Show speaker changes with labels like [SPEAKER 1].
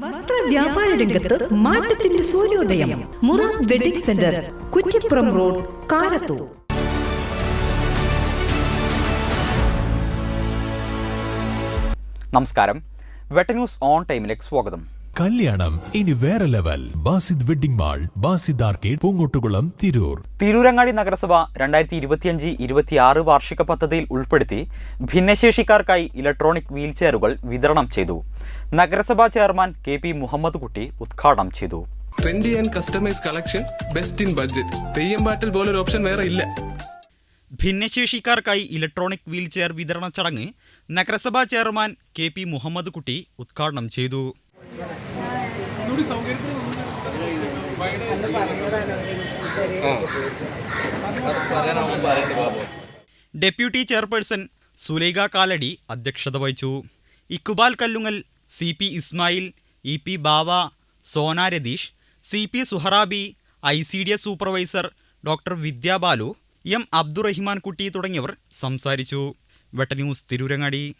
[SPEAKER 1] വസ്ത്ര വ്യാപാര രംഗത്ത് മാറ്റത്തിന്റെ സൂര്യോദയം. മുറ wedding centre Kuttippuram road Karathur.
[SPEAKER 2] നമസ്കാരം. വെട്ട ന്യൂസ് ഓൺ ടൈമിലേക്ക് സ്വാഗതം.
[SPEAKER 3] കല്യാണം. ഇനി വേറെ level. Basid wedding mall Basid arcade Poongottukulam Tirur.
[SPEAKER 2] Tirurangadi നഗരസഭ രണ്ടായിരത്തി ഇരുപത്തിയഞ്ച് ഇരുപത്തിയാറ് വാർഷിക പദ്ധതിയിൽ ഉൾപ്പെടുത്തി ഭിന്നശേഷിക്കാർക്കായി ഇലക്ട്രോണിക് വീൽ ചെയറുകൾ വിതരണം ചെയ്തു. നഗരസഭാ chairman K P Muhammad Kutty ഉദ്ഘാടനം ചെയ്തു.
[SPEAKER 4] Trendy and customise collection best in budget Theyyam പാട്ടിൽ പോലൊരു ഓപ്ഷൻ വേറെ ഇല്ല.
[SPEAKER 2] ഭിന്നശേഷിക്കാർക്കായി ഇലക്ട്രോണിക് വീൽ ചെയർ വിതരണ ചടങ്ങ് നഗരസഭാ chairman K P Muhammad Kutty ഉദ്ഘാടനം ചെയ്തു. ഡെപ്യൂട്ടി ചെയർപേഴ്സൺ സുലൈഖ കാലടി അധ്യക്ഷത വഹിച്ചു. Iqbal Kallungal C P Ismail E P Bava Sona Ratheesh C P Suharabi I C D S supervisor doctor Vidyabalu M Abdurahiman Kutty തുടങ്ങിയവർ സംസാരിച്ചു. വെട്ടന്യൂസ് തിരൂരങ്ങാടി.